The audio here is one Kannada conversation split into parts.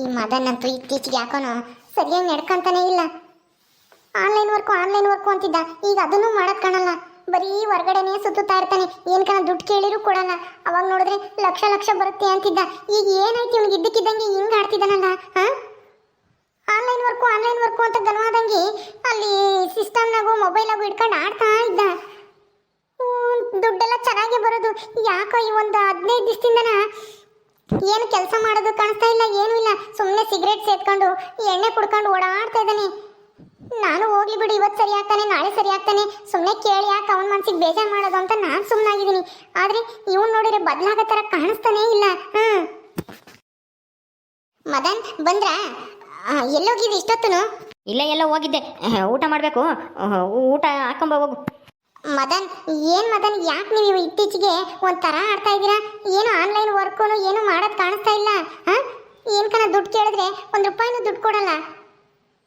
ಈ ಮದನ್ ಅಂತೂ ಇತ್ತೀಚೆಗೆ ಯಾಕೋನೋ ಸರಿಯಾಗಿ ನಡ್ಕೊಂತಾನೆ ಇಲ್ಲ. ಆನ್ಲೈನ್ ವರ್ಕು ಆನ್ಲೈನ್ ವರ್ಕು ಅಂತಿದ್ದ. ಈಗ ಅದನ್ನು ಮಾಡೋದ್ ಕಾಣಲ್ಲ. ಬರೀ ಹೊರಗಡೆನೇ ಸುತ್ತುತ್ತಾ ಇರ್ತಾನೆ. ಏನ್ ಕಣ ದುಡ್ಡು ಕೇಳಿರೂ ಕೊಡಲ್ಲ. ಅವಾಗ ನೋಡಿದ್ರೆ ಲಕ್ಷ ಲಕ್ಷ ಬರುತ್ತೆ ಅಂತಿದ್ದ. ಈಗ ಏನಾಯ್ತು ಇವ್ನಿಗೆ ಇದ್ದಕ್ಕಿದ್ದಂಗೆ ಹಿಂಗ್ ಆಡ್ತಿದ್ದಾನಲ್ಲ, ಹಾಂ? ಆನ್ಲೈನ್ ವರ್ಕು ಆನ್ಲೈನ್ ವರ್ಕು ಅಂತ ಗನವಾದಂಗೆ ಅಲ್ಲಿ ಸಿಸ್ಟಮ್ನಾಗು ಮೊಬೈಲಾಗು ಇಟ್ಕೊಂಡು ಆಡ್ತಾ ಇದ್ದ. ದುಡ್ಡೆಲ್ಲ ಚೆನ್ನಾಗೇ ಬರೋದು. ಯಾಕೋ ಈ ಒಂದು ಹದಿನೈದು ದಿವಸದಿಂದನ ಏನು ಕೆಲಸ ಮಾಡೋದು ಕಾಣಿಸ್ತಾ ಇಲ್ಲ, ಏನೂ ಇಲ್ಲ. ಸುಮ್ಮನೆ ಸಿಗರೇಟ್ ಸೇದ್ಕೊಂಡು, ಎಣ್ಣೆ ಕುಡ್ಕೊಂಡು ಓಡಾಡ್ತಾ ಇದ್ದಾನೆ. ನಾನು ಹೋಗ್ಲಿ ಬಿಡು, ಇವತ್ತು ಸರಿ ಆಗ್ತಾನೆ, ನಾಳೆ ಸರಿ ಆಗ್ತಾನೆ. ಸುಮ್ಮನೆ ಕೇಳಿ ಯಾಕೆ ಅವನ ಮನ್ಸಿಗೆ ಬೇಜಾರು ಮಾಡೋದು ಅಂತ ನಾನು ಸುಮ್ಮನಾಗಿದ್ದೀನಿ ಆದರೆ ಇವನು ನೋಡಿದ್ರೆ ಬದಲಾಗೋ ಥರ ಕಾಣಿಸ್ತಾನೇ ಇಲ್ಲ. ಹಾಂ ಮದನ್, ಬಂದ್ರಾ? ಎಲ್ಲೋಗಿದ್ದೆ ಇಷ್ಟೊತ್ತನು? ಇಲ್ಲ, ಎಲ್ಲ ಹೋಗಿದ್ದೆ. ಊಟ ಮಾಡಬೇಕು. ಊಟ ಹಾಕೊಂಬ ಹೋಗು. ಮದನ್, ಏನ್ ಮದನ್, ಯಾಕೆ ನೀವು ಇತ್ತೀಚೆಗೆ ಒಂಥರ ಆಡ್ತಾ ಇದ್ದೀರಾ? ಏನು ಆನ್ಲೈನ್ ವರ್ಕು ಏನು ಮಾಡೋದು ಕಾಣಿಸ್ತಾ ಇಲ್ಲ, ಹಾ? ಏನ್ ಕಣ ದುಡ್ಡು ಕೇಳಿದ್ರೆ ಒಂದ್ ರೂಪಾಯಿನೂ ದುಡ್ಡು ಕೊಡಲ್ಲ.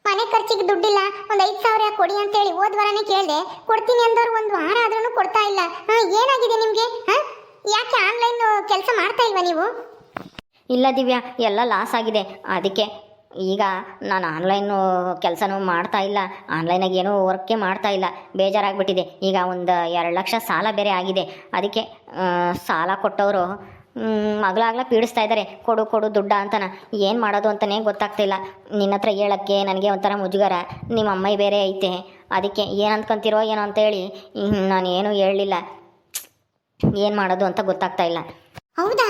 ಮನೆ ಖರ್ಚಿಗೆ ದುಡ್ಡಿಲ್ಲ, ಒಂದ್ ಐದ್ ಸಾವಿರ ಕೊಡಿ ಅಂತೇಳಿ ಹೋದ್ ವಾರನೇ ಕೇಳಿದೆ, ಕೊಡ್ತೀನಿ ಅಂದವ್ರು ಒಂದು ವಾರ ಆದ್ರೂ ಕೊಡ್ತಾ ಇಲ್ಲ. ಹಾ, ಏನಾಗಿದೆ ನಿಮಗೆ, ಹಾ? ಯಾಕೆ ಆನ್ಲೈನ್ ಕೆಲಸ ಮಾಡ್ತಾ ಇಲ್ವಾ ನೀವು? ಇಲ್ಲ ದಿವ್ಯಾ, ಎಲ್ಲ ಲಾಸ್ ಆಗಿದೆ. ಅದಕ್ಕೆ ಈಗ ನಾನು ಆನ್ಲೈನು ಕೆಲಸನೂ ಮಾಡ್ತಾ ಇಲ್ಲ. ಆನ್ಲೈನಾಗ ಏನೂ ವರ್ಕೇ ಮಾಡ್ತಾ ಇಲ್ಲ. ಬೇಜಾರಾಗ್ಬಿಟ್ಟಿದೆ. ಈಗ ಒಂದು ಎರಡು ಲಕ್ಷ ಸಾಲ ಬೇರೆ ಆಗಿದೆ. ಅದಕ್ಕೆ ಸಾಲ ಕೊಟ್ಟವರು ಮಗಳಾಗ್ಲ ಪೀಡಿಸ್ತಾ ಇದ್ದಾರೆ ಕೊಡು ಕೊಡು ದುಡ್ಡ ಅಂತನ. ಏನು ಮಾಡೋದು ಅಂತಲೇ ಗೊತ್ತಾಗ್ತಿಲ್ಲ ನಿನ್ನ ಹತ್ರ ಹೇಳೋಕ್ಕೆ ನನಗೆ ಒಂಥರ ಮುಜುಗರ. ನಿಮ್ಮ ಅಮ್ಮಾಯಿ ಬೇರೆ ಐತೆ. ಅದಕ್ಕೆ ಏನು ಅಂದ್ಕೊಂತಿರೋ ಏನೋ ಅಂತೇಳಿ ನಾನು ಏನೂ ಹೇಳಲಿಲ್ಲ. ಏನು ಮಾಡೋದು ಅಂತ ಗೊತ್ತಾಗ್ತಾ ಇಲ್ಲ. ಹೌದಾ?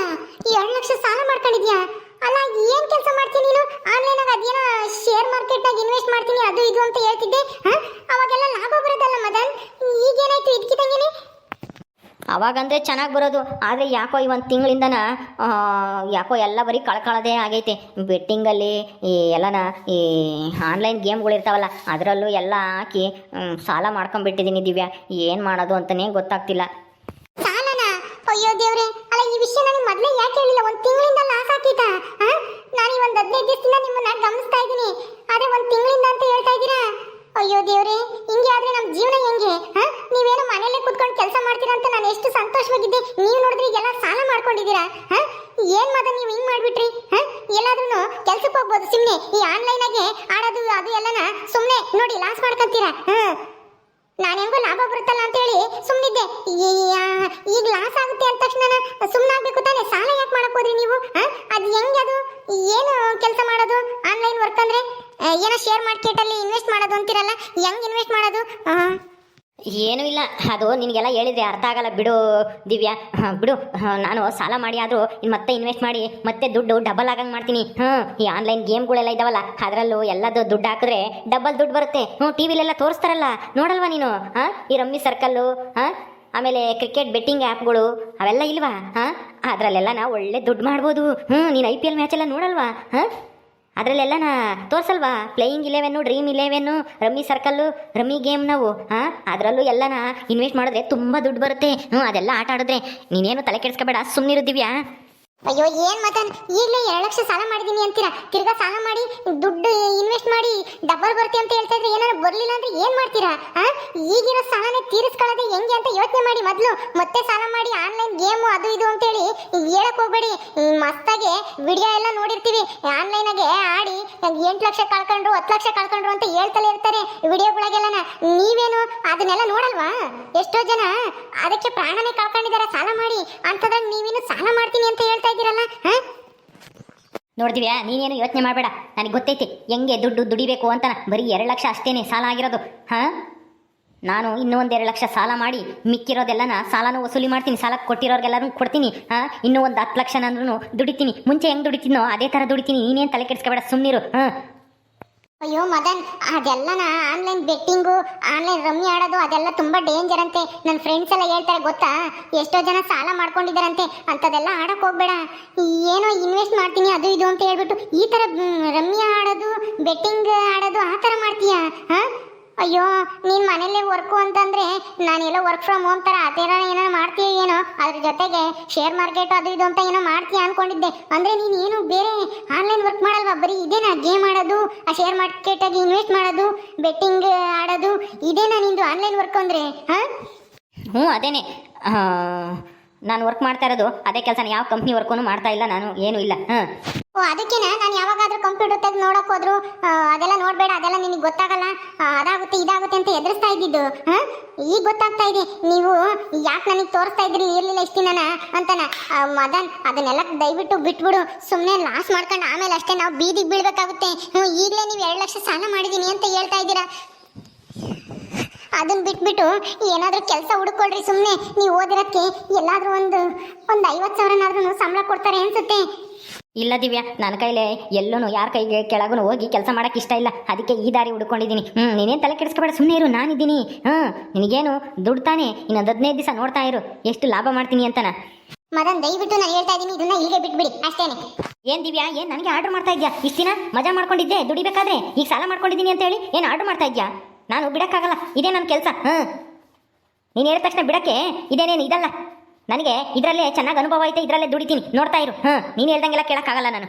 ಎರಡು ಲಕ್ಷ ಸಾಲ ಮಾಡ್ಕೊಂಡಿದ್ಯಾ? ಅಲ್ಲ ಏನ್ ಕೆಲಸ ಮಾಡ್ತೀನಿ ನೀನು? ಆನ್ಲೈನ್ ಆಗ ಅದೇನೋ ಶೇರ್ ಮಾರ್ಕೆಟ್ ನಾಗ ಇನ್ವೆಸ್ಟ್ ಮಾಡ್ತೀನಿ ಅದು ಇದು ಅಂತ ಹೇಳ್ತಿದ್ದೆ? ಅವಾಗೆಲ್ಲ ಲಾಭ ಬರೋದಲ್ಲ ಮದನ್? ಈಗೇನಾಯ್ತು ಇದಕ್ಕಿದಂಗೆನೆ ಅವಾಗಂದ್ರೆ ಚೆನ್ನಾಗಿ ಬರೋದು. ಆದರೆ ಯಾಕೋ ಈ ಒಂದು ತಿಂಗಳಿಂದನ ಯಾಕೋ ಎಲ್ಲ ಬರೀ ಕಳ್ಕೊಳ್ಳೋದೇ ಆಗೈತೆ. ಬೆಟ್ಟಿಂಗಲ್ಲಿ ಈ ಎಲ್ಲನ ಈ ಆನ್ಲೈನ್ ಗೇಮ್ಗಳಿರ್ತಾವಲ್ಲ ಅದರಲ್ಲೂ ಎಲ್ಲ ಹಾಕಿ ಸಾಲ ಮಾಡ್ಕೊಂಬಿಟ್ಟಿದ್ದೀನಿ ದಿವ್ಯಾ. ಏನು ಮಾಡೋದು ಅಂತಲೇ ಗೊತ್ತಾಗ್ತಿಲ್ಲ. ಸಾಲನ? ಅಯ್ಯೋ ದೇವ್ರೆ. ಅಲ್ಲ ಈ ವಿಷಯ ನನಗೆ ಮೊದಲೇ ಯಾಕೆ ಹೇಳಿಲ್ಲ? ಒಂದು ತಿಂಗಳಿಂದ ಲಾಸ್ ನಾನು ಈ ಒಂದು ಹದಿನೈದು ದಿವಸದಿಂದ ನಿಮ್ಮನ್ನ ಗಮನಿಸ್ತಾ ಇದ್ದೀನಿ. ಆದ್ರೆ ಒಂದು ತಿಂಗಳಿಂದ ಅಂತ ಹೇಳ್ತಾ ಇದ್ದೀರಾ? ಅಯ್ಯೋ ದೇವ್ರೆ, ಹಿಂಗೆ ಆದ್ರೆ ನಮ್ಮ ಜೀವನ ಹೆಂಗೆ? ನೀವೇನೋ ಮನೆಯಲ್ಲೇ ಕುತ್ಕೊಂಡು ಕೆಲಸ ಮಾಡ್ತೀರಾ ಅಂತ ನಾನು ಎಷ್ಟು ಸಂತೋಷವಾಗಿದ್ದೆ. ನೀವು ನೋಡಿದ್ರೆ ಈಗೆಲ್ಲ ಸಾಲ ಮಾಡ್ಕೊಂಡಿದ್ದೀರಾ? ಏನ್ ಮಾತಾ ನೀವು ಹಿಂಗ್ ಮಾಡ್ಬಿಟ್ರಿ? ಎಲ್ಲಾದ್ರೂ ಕೆಲ್ಸಕ್ಕೆ ಹೋಗ್ಬೋದು ಸುಮ್ಮನೆ ಈ ಆನ್ಲೈನ್ ಆಗಿ ಆಡೋದು, ಅದು ಎಲ್ಲನ ಸುಮ್ಮನೆ ನೋಡಿ ಲಾಸ್ ಮಾಡ್ಕೊಂತೀರಾ? ನಾನು ಹೆಂಗೋ ಲಾಭ ಬರುತ್ತಲ್ಲ ಅಂತ ಹೇಳಿ ಸುಮ್ಮನಿದ್ದೆ ಈಗ ಲಾಸ್ ಆಗುತ್ತೆ ಅಂದ ತಕ್ಷಣ ಸುಮ್ಮನಾಗ್ಬೇಕು ತಾನೆ ಹೋದ್ರಿ ನೀವು ಅದು ಹೆಂಗೆ ಅದು? ಏನು ಕೆಲಸ ಮಾಡೋದು? ಆನ್ಲೈನ್ ವರ್ಕ್ ಅಂದ್ರೆ ಏನೋ ಶೇರ್ ಮಾರ್ಕೆಟಲ್ಲಿ ಇನ್ವೆಸ್ಟ್ ಮಾಡೋದು ಅಂತಿರಲ್ಲ, ಹೆಂಗ್ ಇನ್ವೆಸ್ಟ್ ಮಾಡೋದು? ಏನೂ ಇಲ್ಲ. ಅದು ನಿನಗೆಲ್ಲ ಹೇಳಿದ್ರೆ ಅರ್ಥ ಆಗಲ್ಲ. ಬಿಡು, ದಿವ್ಯಾ. ಬಿಡು. ನಾನು ಸಾಲ ಮಾಡಿ ಆದರೂ ಮತ್ತೆ ಇನ್ವೆಸ್ಟ್ ಮಾಡಿ, ಮತ್ತೆ ದುಡ್ಡು ಡಬಲ್ ಆಗಂಗೆ ಮಾಡ್ತೀನಿ. ಹ್ಞೂ ಈ ಆನ್ಲೈನ್ ಗೇಮ್ಗಳೆಲ್ಲ ಇದಾವಲ್ಲ, ಅದರಲ್ಲೂ ಎಲ್ಲದು ದುಡ್ಡು ಹಾಕಿದ್ರೆ ಡಬಲ್ ದುಡ್ಡು ಬರುತ್ತೆ. ಹ್ಞೂ ಟಿ ವಿಲೆಲ್ಲ ತೋರಿಸ್ತಾರಲ್ಲ, ನೋಡಲ್ವಾ ನೀನು? ಹಾಂ, ಈ ರಮ್ಮಿ ಸರ್ಕಲ್ಲು ಹಾಂ ಆಮೇಲೆ ಕ್ರಿಕೆಟ್ ಬೆಟ್ಟಿಂಗ್ ಆ್ಯಪ್ಗಳು ಅವೆಲ್ಲ ಇಲ್ವಾ? ಹಾಂ? ಅದರಲ್ಲೆಲ್ಲ ನಾ ಒಳ್ಳೆ ದುಡ್ಡು ಮಾಡ್ಬೋದು. ಹ್ಞೂ ನೀನು ಐ ಪಿ ಎಲ್ ಮ್ಯಾಚೆಲ್ಲ ನೋಡಲ್ವಾ? ಹಾಂ? ಅದರಲ್ಲೆಲ್ಲ ನಾ ತೋರಿಸಲ್ವಾ? Playing eleven dream eleven rummy circle rummy game ನಾವು, ಹಾಂ? ಅದರಲ್ಲೂ ಎಲ್ಲನ ಇನ್ವೆಸ್ಟ್ ಮಾಡಿದ್ರೆ ತುಂಬ ದುಡ್ಡು ಬರುತ್ತೆ. ಹ್ಞೂ ಅದೆಲ್ಲ ಆಟ ಆಡಿದ್ರೆ ನೀನೇನು ತಲೆ ಕೆಡಿಸ್ಕೋಬೇಡ ಸುಮ್ಮನಿರು ದಿವ್ಯಾ? ಅಯ್ಯೋ, ಏನ್ ಮತನ್? ಈಗಲೇ ಎರಡು ಲಕ್ಷ ಸಾಲ ಮಾಡಿದೀನಿ ಅಂತೀರಾ? ತಿರ್ಗಾ ಸಾಲ ಮಾಡಿ, ದುಡ್ಡು ಇನ್ವೆಸ್ಟ್ ಮಾಡಿ ಡಬಲ್ ಬರ್ತಿ ಅಂತ ಹೇಳ್ತಾ ಇದ್ರೆ ಏನಾದ್ರು ಬರ್ಲಿಲ್ಲ ಅಂದ್ರೆ ಏನ್ ಮಾಡ್ತೀರಾ? ಆ? ಈಗಿರೋ ಸಾಲನೇ ತೀರಿಸ್ಕೊಳ್ಳೋದೇ ಹೆಂಗೆ ಅಂತ ಯೋಚನೆ ಮಾಡಿ ಮೊದಲು. ಮತ್ತೆ ಸಾಲ ಮಾಡಿ ಆನ್ಲೈನ್ ಗೇಮು ಅದು ಇದು ಅಂತೇಳಿ ಹೇಳಕ್ ಹೋಗ್ಬೇಡಿ. ಮಸ್ತಾಗೆ ವಿಡಿಯೋ ಎಲ್ಲ ನೋಡಿರ್ತೀವಿ. ಆನ್ಲೈನ್ ಆಗಿ ಆಡಿ ಎಂಟು ಲಕ್ಷ ಕಳ್ಕೊಂಡ್ರು, ಹತ್ತು ಲಕ್ಷ ಕಳ್ಕೊಂಡ್ರು ಅಂತ ಹೇಳ್ತಲೇ ಇರ್ತಾರೆ ವಿಡಿಯೋಗಳಾಗೆಲ್ಲ ನೀವೇನು ಅದನ್ನೆಲ್ಲ ನೋಡಲ್ವಾ? ಎಷ್ಟೋ ಜನ ಅದಕ್ಕೆ ಪ್ರಾಣನೇ ಕಳ್ಕೊಂಡಿದ್ದಾರೆ ಸಾಲ ಮಾಡಿ. ಅಂತದ್ರಾಗ ನೀವೇನು ಸಾಲ ಮಾಡ್ತೀನಿ ಅಂತ ಹೇಳ್ತಾ ಇದ್ದೀರಲ್ಲ, ಹಾ? ನೋಡ್ದಿವ್ಯಾ, ನೀನೇನು ಯೋಚನೆ ಮಾಡಬೇಡ. ನನಗೆ ಗೊತ್ತೈತಿ, ಹೆಂಗೆ ದುಡ್ಡು ದುಡಿಬೇಕು ಅಂತ ಬರೀ ಎರಡು ಲಕ್ಷ ಅಷ್ಟೇನೆ ಸಾಲ ಆಗಿರೋದು, ಹಾ? ನಾನು ಇನ್ನೂ ಒಂದು ಎರಡು ಲಕ್ಷ ಸಾಲ ಮಾಡಿ ಮಿಕ್ಕಿರೋದೆಲ್ಲನ ಸಾಲನೂ ವಸೂಲಿ ಮಾಡ್ತೀನಿ ಸಾಲ ಕೊಟ್ಟಿರೋರ್ಗೆಲ್ಲರೂ ಕೊಡ್ತೀನಿ, ಹಾ? ಇನ್ನೂ ಒಂದು ಹತ್ತು ಲಕ್ಷ ನಾನು ದುಡಿತೀನಿ. ಮುಂಚೆ ಹೆಂಗೆ ದುಡಿತೀನೋ ಅದೇ ಥರ ದುಡಿತೀನಿ. ನೀನೇನು ತಲೆ ಕೆಡಿಸ್ಕೋಬೇಡ ಸುಮ್ಮನಿರು ಹಾಂ? ಅಯ್ಯೋ ಮದನ್, ಅದೆಲ್ಲನ ಆನ್ಲೈನ್ ಬೆಟ್ಟಿಂಗು ಆನ್ಲೈನ್ ರಮ್ಮಿ ಆಡೋದು, ಅದೆಲ್ಲ ತುಂಬಾ ಡೇಂಜರ್ ಅಂತೆ. ನನ್ನ ಫ್ರೆಂಡ್ಸ್ ಎಲ್ಲ ಹೇಳ್ತಾರೆ, ಗೊತ್ತಾ? ಎಷ್ಟೋ ಜನ ಸಾಲ ಮಾಡ್ಕೊಂಡಿದಾರಂತೆ. ಅಂತದೆಲ್ಲ ಆಡಕ್ ಹೋಗ್ಬೇಡ. ಏನೋ ಇನ್ವೆಸ್ಟ್ ಮಾಡ್ತೀನಿ, ಅದು ಇದು ಅಂತ ಹೇಳ್ಬಿಟ್ಟು ಈ ತರ ರಮ್ಮಿ ಆಡೋದು ಬೆಟ್ಟಿಂಗ್ ಆಡೋದು, ಆ ತರ ಮಾಡ್ತೀಯಾ? ಹಾ? ಅಯ್ಯೋ, ನೀನ್ ಮನೇಲೆ ವರ್ಕು ಅಂತಂದ್ರೆ ನಾನೆಲ್ಲ ವರ್ಕ್ ಫ್ರಮ್ ಹೋಮ್ ತರ, ಆ ಥರ ಏನೋ ಮಾಡ್ತೀಯ ಏನೋ? ಅದ್ರ ಜೊತೆಗೆ ಶೇರ್ ಮಾರ್ಕೆಟ್ ಅದು ಇದು ಅಂತ ಏನೋ ಮಾಡ್ತೀಯ ಅನ್ಕೊಂಡಿದ್ದೆ. ಅಂದ್ರೆ ನೀನ್ ಏನು ಬೇರೆ ಆನ್ಲೈನ್ ಬರೀ ಇದೇನಾ ಗೇಮ್ ಆಡೋದು, ಆ ಶೇರ್ ಮಾರ್ಕೆಟ್ ಆಗಿ ಇನ್ವೆಸ್ಟ್ ಮಾಡೋದು ಬೆಟ್ಟಿಂಗ್ ಆಡೋದು, ಇದೇನಾ ನಿಂದು ಆನ್ಲೈನ್ ವರ್ಕ್ ಅಂದ್ರೆ, ಹಾ? ಹ್ಞೂ ಅದೇನೆ. ನಾನು ವರ್ಕ್ ಮಾಡ್ತಾ ಇರೋದು, ಅದೇ ಕೆಲಸ ಯಾವ ಕಂಪ್ನಿ ವರ್ಕೂ ಮಾಡ್ತಾ ಇಲ್ಲ, ನಾನು ಏನು ಇಲ್ಲ. ಹಾಂ. ಓ, ಅದಕ್ಕೇನೆ, ನಾನು ಯಾವಾಗಾದ್ರೂ ಕಂಪ್ಯೂಟರ್ ತೆಗೆದು ನೋಡಕ್ ಹೋದ್ರು ಅದೆಲ್ಲ ನೋಡ್ಬೇಡ, ಅದೆಲ್ಲ ನಿನಗೆ ಗೊತ್ತಾಗಲ್ಲ ಅದಾಗುತ್ತೆ, ಇದಾಗುತ್ತೆ ಅಂತ ಎದುರಿಸ್ತಾ ಇದ್ದಿದ್ದು ಈಗ ಗೊತ್ತಾಗ್ತಾ ಇದೆ, ನೀವು ಯಾಕೆ ನನಗೆ ತೋರಿಸ್ತಾ ಇದ್ರಿ, ಇರಲಿಲ್ಲ ಇಷ್ಟು ದಿನನ ಅಂತನ ಮದನ್, ಅದನ್ನೆಲ್ಲ ದಯವಿಟ್ಟು ಬಿಟ್ಬಿಡು ಸುಮ್ಮನೆ ಲಾಸ್ ಮಾಡ್ಕೊಂಡು ಆಮೇಲೆ ಅಷ್ಟೇ ನಾವು ಬೀದಿಗೆ ಬೀಳ್ಬೇಕಾಗುತ್ತೆ ಈಗಲೇ ನೀವು ಎರಡು ಲಕ್ಷ ಸಾಲ ಮಾಡಿದ್ದೀನಿ ಅಂತ ಹೇಳ್ತಾ ಇದ್ದೀರಾ? ಅದನ್ನ ಬಿಟ್ಬಿಟ್ಟು ಏನಾದ್ರೂ ಕೆಲಸ ಹುಡುಕೊಳ್ರಿ ಸುಮ್ಮನೆ ನೀವು ಓದಿರಕ್ಕೆ ಎಲ್ಲಾದರೂ ಒಂದು ಒಂದು ಐವತ್ತು ಸಾವಿರನಾದ್ರೂ ಸಂಬಳ ಕೊಡ್ತಾರೆ ಅನ್ಸುತ್ತೆ. ಇಲ್ಲ ದಿವ್ಯಾ ನನ್ನ ಕೈಲೇ ಎಲ್ಲೂ ಯಾರ ಕೈಗೆ ಕೆಳಗೂ ಹೋಗಿ ಕೆಲಸ ಮಾಡಕ್ಕೆ ಇಷ್ಟ ಇಲ್ಲ. ಅದಕ್ಕೆ ಈ ದಾರಿ ಹುಡ್ಕೊಂಡಿದ್ದೀನಿ. ಹ್ಞೂ ನೀನೇನು ತಲೆ ಕೆಡಿಸ್ಕೊಬೇಡ ಸುಮ್ಮನೆ ಇರು ನಾನಿದ್ದೀನಿ. ಹಾಂ ನಿನಗೇನು ದುಡ್ಡು ತಾನೆ? ಇನ್ನೊಂದು ಹದಿನೈದು ದಿವಸ ನೋಡ್ತಾ ಇರು ಎಷ್ಟು ಲಾಭ ಮಾಡ್ತೀನಿ ಅಂತನ. ಮದನ್ ದಯವಿಟ್ಟು ನಾನು ಹೇಳ್ತಾ ಇದ್ದೀನಿ ಇದನ್ನ ಇಲ್ಲಿಗೆ ಬಿಟ್ಬಿಡಿ ಅಷ್ಟೇನೆ. ಏನ್ ದಿವ್ಯಾ ಏನ್ ನನಗೆ ಆರ್ಡರ್ ಮಾಡ್ತಾ ಇದ್ಯಾ? ಇಷ್ಟಿನ ಮಜಾ ಮಾಡ್ಕೊಂಡಿದ್ದೆ ದುಡಿಬೇಕಾದ್ರೆ. ಈಗ ಸಾಲ ಮಾಡ್ಕೊಂಡಿದ್ದೀನಿ ಅಂತ ಹೇಳಿ ಏನು ಆರ್ಡರ್ ಮಾಡ್ತಾ ಇದ್ಯಾ? ನಾನು ಬಿಡೋಕ್ಕಾಗಲ್ಲ, ಇದೇ ನನ್ನ ಕೆಲಸ ಹಾಂ ನೀನು ಹೇಳಿದ ತಕ್ಷಣ ಬಿಡಕ್ಕೆ, ಇದೇನೇನು, ಇದಲ್ಲ. ನನಗೆ ಇದರಲ್ಲೇ ಚೆನ್ನಾಗಿ ಅನುಭವ ಐತೆ, ಇದರಲ್ಲೇ ದುಡಿತೀನಿ, ನೋಡ್ತಾ ಇರು ಹಾಂ ನೀನು ಹೇಳ್ದಂಗೆಲ್ಲ ಕೇಳಕ್ಕಾಗಲ್ಲ ನಾನು.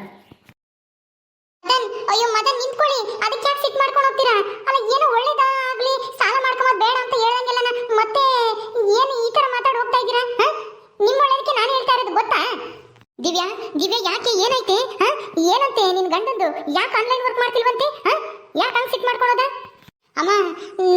ಅಯ್ಯೋ ಮದನ್, ನಿಂತ್ಕೊಳ್ಳಿ, ಅದಕ್ಕೆ ಯಾಕೆ ಸಿಟ್ ಮಾಡ್ಕೊಂಡು ಹೋಗ್ತೀರಾ? ಅಲ್ಲ, ಏನು ಒಳ್ಳೇದಾಗ್ಲಿ, ಸಾಲ ಮಾಡ್ಕೊಂಬದ್ ಬೇಡ ಅಂತ ಹೇಳಂಗಿಲ್ಲ ಮತ್ತೆ ಏನು ಈ ತರ ಮಾತಾಡಿ ಹೋಗ್ತಾ ಇದ್ದೀರಾ? ನಿಮ್ಮ ಒಳ್ಳೇದಕ್ಕೆ ನಾನು ಹೇಳ್ತಾ ಇರೋದು ಗೊತ್ತಾ? ದಿವ್ಯಾ ದಿವ್ಯಾ, ಯಾಕೆ ಏನೈತೆ? ಏನಂತೆ ನಿನ್ ಗಂಡಂದು? ಯಾಕೆ ಆನ್ಲೈನ್ ವರ್ಕ್ ಮಾಡ್ತಿಲ್ವಂತೆ ಯಾಕೆ ಹಂಗೆ ಸಿಟ್ ಮಾಡ್ಕೊಳ್ಳೋದ ಅಮ್ಮ,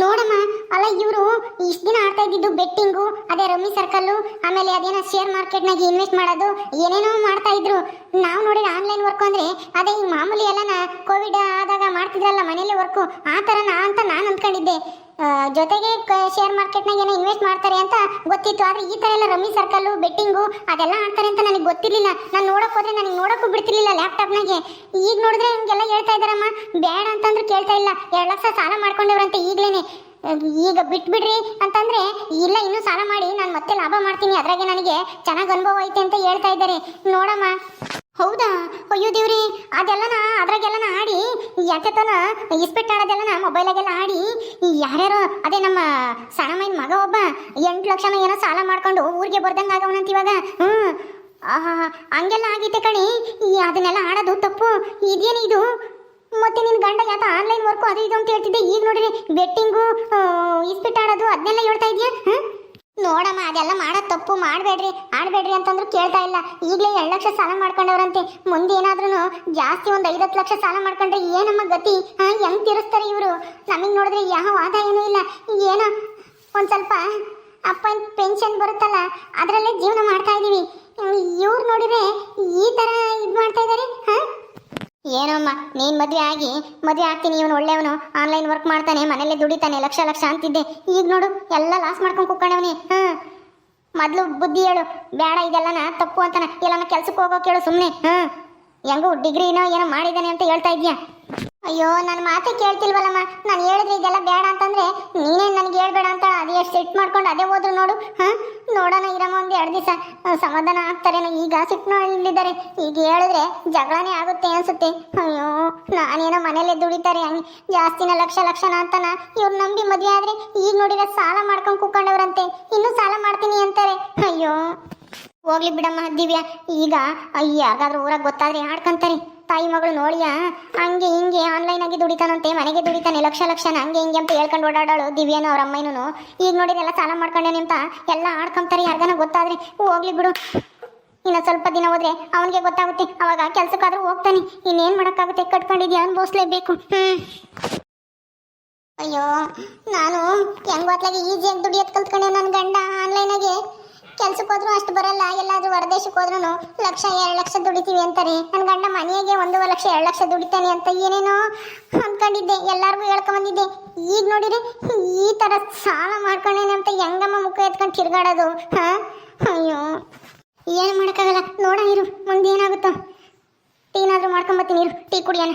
ನೋಡಮ್ಮ, ಅಲ್ಲ, ಇವರು ಇಷ್ಟು ದಿನ ಆಡ್ತಾ ಇದ್ದಿದ್ದು ಬೆಟ್ಟಿಂಗು ಅದೇ ರಮ್ಮಿ ಸರ್ಕಲ್ಲು ಆಮೇಲೆ ಅದೇನೋ ಶೇರ್ ಮಾರ್ಕೆಟ್ನಾಗ ಇನ್ವೆಸ್ಟ್ ಮಾಡೋದು, ಏನೇನೋ ಮಾಡ್ತಾ ಇದ್ರು. ನಾವು ನೋಡಿದ್ರೆ ಆನ್ಲೈನ್ ವರ್ಕ್ ಅಂದ್ರೆ ಅದೇ ಈ ಮಾಮೂಲಿ ಎಲ್ಲನ ಕೋವಿಡ್ ಆದಾಗ ಮಾಡ್ತಿದ್ರಲ್ಲ ಮನೇಲಿ ವರ್ಕು ಆ ಥರನಾ ಅಂತ ನಾನು ಅಂದ್ಕೊಂಡಿದ್ದೆ. ಜೊತೆಗೆ ಶೇರ್ ಮಾರ್ಕೆಟ್ನಾಗ ಏನೋ ಇನ್ವೆಸ್ಟ್ ಮಾಡ್ತಾರೆ ಅಂತ ಗೊತ್ತಿತ್ತು. ಆದ್ರೆ ಈ ಥರ ಎಲ್ಲ ರಮ್ಮಿ ಸರ್ಕಲ್ಲು ಬೆಟ್ಟಿಂಗು ಅದೆಲ್ಲ ಆಡ್ತಾರೆ ಅಂತ ನನಗೆ ಗೊತ್ತಿರಲಿಲ್ಲ. ನಾನು ನೋಡಕ್ ಹೋದ್ರೆ ನನಗೆ ನೋಡಕ್ಕೂ ಬಿಡ್ತಿರ್ಲಿಲ್ಲ ಲ್ಯಾಪ್ಟಾಪ್ನಾಗೆ ಈಗ ನೋಡಿದ್ರೆ ಹಿಂಗೆಲ್ಲ ಹೇಳ್ತಾ ಇದಾರಮ್ಮ ಬೇಡ ಅಂತಂದ್ರೆ ಕೇಳ್ತಾ ಇಲ್ಲ. ಎರಡು ಲಕ್ಷ ಸಾಲ ಮಾಡ್ಕೊಂಡವ್ರಂತೆ ಈಗಲೇ ಈಗ ಬಿಟ್ಬಿಡ್ರಿ ಅಂತಂದ್ರೆ, ಇಲ್ಲ, ಇನ್ನೂ ಸಾಲ ಮಾಡಿ, ನಾನು ಮತ್ತೆ ಲಾಭ ಮಾಡ್ತೀನಿ. ಅದ್ರಾಗೆ ನನಗೆ ಚೆನ್ನಾಗಿ ಅನುಭವ ಐತೆ ಅಂತ ಹೇಳ್ತಾ ಇದ್ದಾರೆ. ನೋಡಮ್ಮ. ಹೌದಾ? ಅಯ್ಯೋ ದೇವ್ರಿ, ಅದೆಲ್ಲನ, ಅದ್ರಾಗೆಲ್ಲನ ಆಡಿ, ಯಾಕೆತನ ಇಸ್ಪೆಟ್ ಆಡೋದೆಲ್ಲನ ಮೊಬೈಲಾಗೆಲ್ಲ ಆಡಿ, ಯಾರ್ಯಾರೋ, ಅದೇ ನಮ್ಮ ಸಣ್ಣಮ್ಮನ ಮಗ ಒಬ್ಬ, ಎಂಟು ಲಕ್ಷನ ಏನೋ ಸಾಲ ಮಾಡ್ಕೊಂಡು ಊರಿಗೆ ಬರ್ದಂಗೆ ಆಗವನಂತ ಇವಾಗ, ಹ್ಞೂ. ಹಂಗೆಲ್ಲ ಆಗೈತೆ ಕಣಿ ಅದನ್ನೆಲ್ಲ ಆಡೋದು ತಪ್ಪು, ಇದೇನು ಇದು? ಮತ್ತೆ ನಿನ್ನ ಗಂಡ ಯಾತ ಆನ್ಲೈನ್ ವರ್ಕು ಅದು ಇದು ಅಂತ ಹೇಳ್ತಿದ್ದೆ, ಈಗ ನೋಡ್ರಿ, ಬೆಟ್ಟಿಂಗು ಇಸ್ಪಿಟ್ ಆಡೋದು ಅದನ್ನೆಲ್ಲ ಹೇಳ್ತಾ ಇದೆಯಾ ನೋಡಮ್ಮ, ಅದೆಲ್ಲ ಮಾಡೋ ತಪ್ಪು, ಮಾಡಬೇಡ್ರಿ, ಆಡಬೇಡ್ರಿ ಅಂತಂದ್ರು ಕೇಳ್ತಾ ಇಲ್ಲ. ಈಗಲೇ ಎರಡು ಲಕ್ಷ ಸಾಲ ಮಾಡ್ಕೊಂಡವ್ರಂತೆ. ಮುಂದೆ ಏನಾದ್ರೂ ಜಾಸ್ತಿ ಒಂದು ಐವತ್ತು ಲಕ್ಷ ಸಾಲ ಮಾಡ್ಕೊಂಡ್ರೆ ಏನಮ್ಮ ಗತಿ? ಹೆಂಗ್ ತೀರಿಸ್ತಾರೆ ಇವರು? ನಮಗೆ ನೋಡಿದ್ರೆ ಯಾವ ಆದಾಯನೂ ಇಲ್ಲ. ಏನೋ ಒಂದು ಸ್ವಲ್ಪ ಅಪ್ಪನ ಪೆನ್ಷನ್ ಬರುತ್ತಲ್ಲ, ಅದರಲ್ಲೇ ಜೀವನ ಮಾಡ್ತಾ ಇದೀವಿ. ಇವ್ರು ನೋಡಿದ್ರೆ ಈ ಥರ ಇದು ಮಾಡ್ತಾ ಇದ್ದಾರೆ ಹಾಂ ಏನಮ್ಮ, ನೀನ್ ಮದುವೆ ಆಗಿ, ಮದುವೆ ಆಗ್ತೀನಿ, ಇವನು ಒಳ್ಳೆಯವನು ಆನ್ಲೈನ್ ವರ್ಕ್ ಮಾಡ್ತಾನೆ, ಮನೆಯಲ್ಲೇ ದುಡಿತಾನೆ, ಲಕ್ಷ ಲಕ್ಷ ಅಂತಿದ್ದೆ. ಈಗ ನೋಡು, ಎಲ್ಲ ಲಾಸ್ ಮಾಡ್ಕೊಂಡು ಕುಕ್ಕಣವನಿ ಹಾಂ. ಮೊದಲು ಬುದ್ಧಿ ಹೇಳು, ಬೇಡ, ಇದೆಲ್ಲನ ತಪ್ಪು ಅಂತಾನ. ಎಲ್ಲನ ಕೆಲ್ಸಕ್ಕೆ ಹೋಗೋ ಕೇಳು ಸುಮ್ಮನೆ ಹಾಂ. ಹೆಂಗೂ ಡಿಗ್ರಿನೋ ಏನೋ ಮಾಡಿದ್ದಾನೆ ಅಂತ ಹೇಳ್ತಾ ಇದ್ಯಾ? ಅಯ್ಯೋ ನನ್ನ ಮಾತೆ ಕೇಳ್ತಿಲ್ವಲ್ಲಮ್ಮ. ನಾನು ಹೇಳಿದ್ರೆ ಇದೆಲ್ಲ ಬೇಡ ಅಂತಂದ್ರೆ ನೀನೇ ನನಗೆ ಹೇಳ್ಬೇಡ ಅಂತ ಅದೇ ಎಷ್ಟು ಸಿಟ್ಟು ಮಾಡ್ಕೊಂಡು ಅದೇ ಹೋದ್ರು ನೋಡು. ಹಾ? ನೋಡೋಣ ಇರಮ್ಮ ಒಂದು ಎರಡು ದಿವಸ. ಸಮಾಧಾನ ಆಗ್ತಾರೇನೋ ಈಗ ಸಿಟ್ಟು ಇಲ್ಲಿದ್ದಾರೆ ಈಗ ಹೇಳಿದ್ರೆ ಜಗಳನೇ ಆಗುತ್ತೆ ಅನ್ಸುತ್ತೆ. ಅಯ್ಯೋ, ನಾನೇನೋ ಮನೇಲೆ ದುಡಿತಾರೆ. ಹಂಗೆ ಜಾಸ್ತಿನ ಲಕ್ಷ ಲಕ್ಷನ ಅಂತಾನ ಇವ್ರು ನಂಬಿ ಮದುವೆ ಆದ್ರೆ ಈಗ ನೋಡಿದ್ರೆ ಸಾಲ ಮಾಡ್ಕೊಂಡು ಕೂಕೊಂಡವ್ರಂತೆ. ಇನ್ನೂ ಸಾಲ ಮಾಡ್ತೀನಿ ಅಂತಾರೆ. ಅಯ್ಯೋ, ಹೋಗ್ಲಿ ಬಿಡಮ್ಮ ದಿವ್ಯಾ. ಈಗ ಯಾರಿಗಾದ್ರೂ ಊರಾಗ ಗೊತ್ತಾದ್ರೆ ಆಡ್ಕಂತಾರೆ. ತಾಯಿ ಮಗಳು ನೋಡಿಯಾ? ಹಂಗೆ ಹಿಂಗೆ ಆನ್ಲೈನ್ ಆಗಿ ದುಡಿತಾನಂತೆ, ಮನೆಗೆ ದುಡಿತಾನೆ, ಲಕ್ಷ ಲಕ್ಷನ, ಹಂಗೆ ಹಿಂಗೆ ಅಂತ ಹೇಳ್ಕೊಂಡು ಓಡಾಡೋಳು ದಿವ್ಯಾನು ಅವ್ರ ಅಮ್ಮನೂ ಈಗ ಎಲ್ಲ ಸಾಲ ಮಾಡ್ಕೊಂಡೇನೆ ಅಂತ ಎಲ್ಲ ಆಡ್ಕೊಂತಾರೆ ಯಾರ್ಗಾನ ಗೊತ್ತಾದ್ರೆ. ಹೋಗ್ಲಿ ಬಿಡು. ಇನ್ನು ಸ್ವಲ್ಪ ದಿನ ಹೋದ್ರೆ ಅವನಿಗೆ ಗೊತ್ತಾಗುತ್ತೆ, ಅವಾಗ ಕೆಲ್ಸಕ್ಕಾದ್ರೂ ಹೋಗ್ತಾನೆ. ಇನ್ನೇನು ಮಾಡೋಕ್ಕಾಗುತ್ತೆ? ಕಟ್ಕೊಂಡಿದ್ಯಾ ಅನ್ಭವಿಸ್ಲೇಬೇಕು. ಅಯ್ಯೋ, ನಾನು ಹೆಂಗ್ ಈಜಿಯಾಗಿ ದುಡಿಯೋದ್ ಕಲ್ತ್ಕೊಂಡೆ ನನ್ನ ಗಂಡ ಆನ್ಲೈನಾಗೆ ಕೆಲ್ಸಕ್ಕೆ ಹೋದ್ರು ಅಷ್ಟು ಬರಲ್ಲ, ಎಲ್ಲಾದ್ರೂ ಹೊರದೇಶಕ್ಕೆ ಹೋದ್ರು ಲಕ್ಷ ಎರಡು ಲಕ್ಷ ದುಡಿತೀವಿ ಅಂತಾರೆ. ನನ್ನ ಗಂಡ ಮನೆಗೆ ಒಂದೂವರೆ ಲಕ್ಷ, ಎರಡು ಲಕ್ಷ ದುಡಿತಾನೆ ಅಂತ ಏನೇನೋ ಅನ್ಕೊಂಡಿದ್ದೆ, ಎಲ್ಲಾರ್ಗೂ ಹೇಳ್ಕೊಂಬಂದಿದ್ದೆ ಈಗ ನೋಡಿರಿ ಈ ತರ ಸಾಲ ಮಾಡ್ಕೊಂಡೇನೆ ಅಂತ ಹೆಂಗಮ್ಮ ಮುಖ ಎತ್ಕೊಂಡು ತಿರ್ಗಾಡೋದು, ಹಾಂ? ಅಯ್ಯೋ, ಏನು ಮಾಡೋಕ್ಕಾಗಲ್ಲ. ನೋಡ ಇರು, ಮುಂದೇನಾಗುತ್ತೋ. ಟೀನಾದ್ರೂ ಮಾಡ್ಕೊಂಬತ್ತೀನಿ ಇರು, ಟೀ ಕುಡಿಯೋಣ.